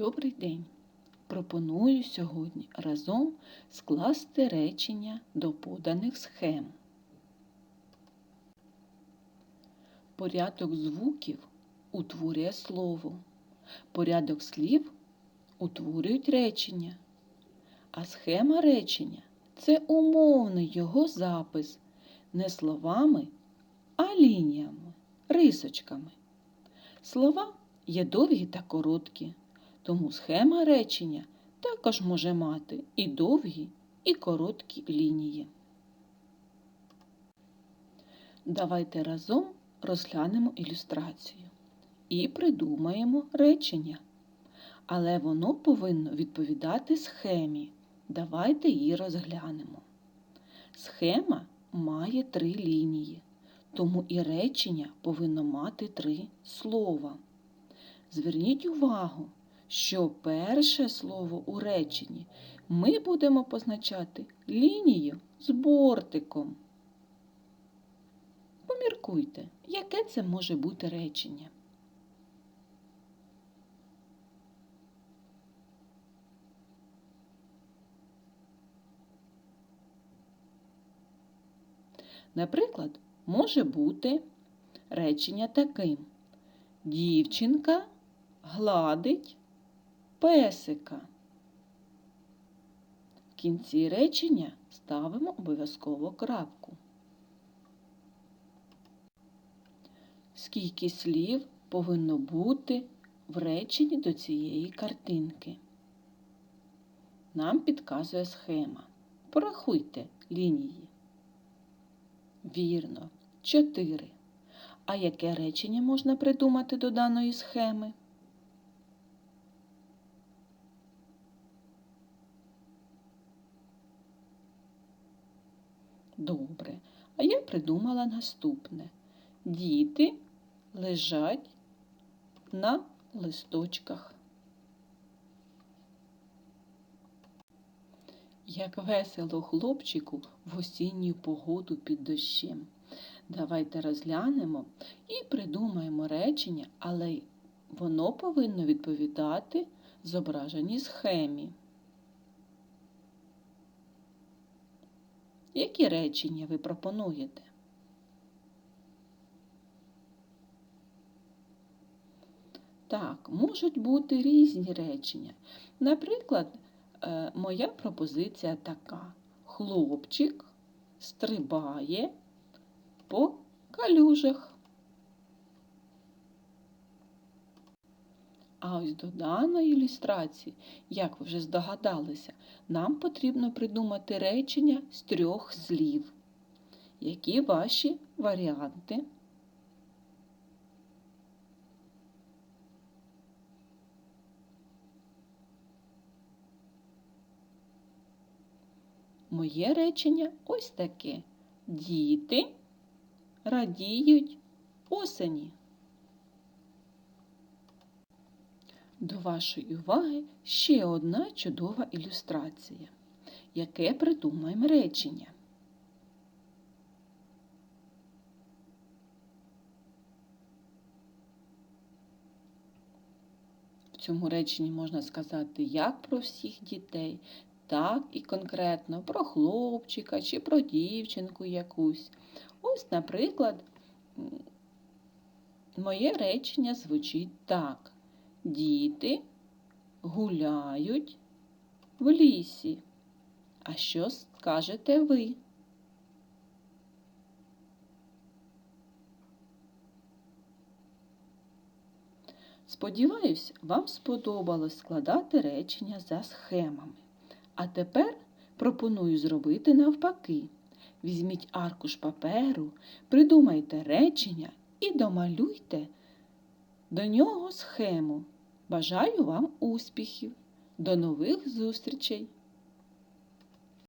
Добрий день! Пропоную сьогодні разом скласти речення до поданих схем. Порядок звуків утворює слово. Порядок слів утворюють речення. А схема речення це умовний його запис не словами, а лініями, рисочками. Слова є довгі та короткі. Тому схема речення також може мати і довгі, і короткі лінії. Давайте разом розглянемо ілюстрацію і придумаємо речення. Але воно повинно відповідати схемі. Давайте її розглянемо. Схема має три лінії, тому і речення повинно мати три слова. Зверніть увагу, що перше слово у реченні ми будемо позначати лінію з бортиком. Поміркуйте, яке це може бути речення. Наприклад, може бути речення таким. Дівчинка гладить песика. В кінці речення ставимо обов'язково крапку. Скільки слів повинно бути в реченні до цієї картинки? Нам підказує схема. Порахуйте лінії. Вірно, чотири. А яке речення можна придумати до даної схеми? Добре. А я придумала наступне. Діти лежать на листочках. Як весело хлопчику в осінню погоду під дощем. Давайте розглянемо і придумаємо речення, але воно повинно відповідати зображеній схемі. Які речення ви пропонуєте? Так, можуть бути різні речення. Наприклад, е, моя пропозиція така: хлопчик стрибає по калюжах. А ось до даної ілюстрації, як ви вже здогадалися, нам потрібно придумати речення з трьох слів. Які ваші варіанти? Моє речення ось таке. Діти радіють осені. До вашої уваги ще одна чудова ілюстрація, яке придумаємо речення. В цьому реченні можна сказати як про всіх дітей, так і конкретно про хлопчика чи про дівчинку якусь. Ось, наприклад, моє речення звучить так. Діти гуляють в лісі. А що скажете ви? Сподіваюсь, вам сподобалось складати речення за схемами. А тепер пропоную зробити навпаки. Візьміть аркуш паперу, придумайте речення і домалюйте до нього схему. Бажаю вам успіхів! До нових зустрічей!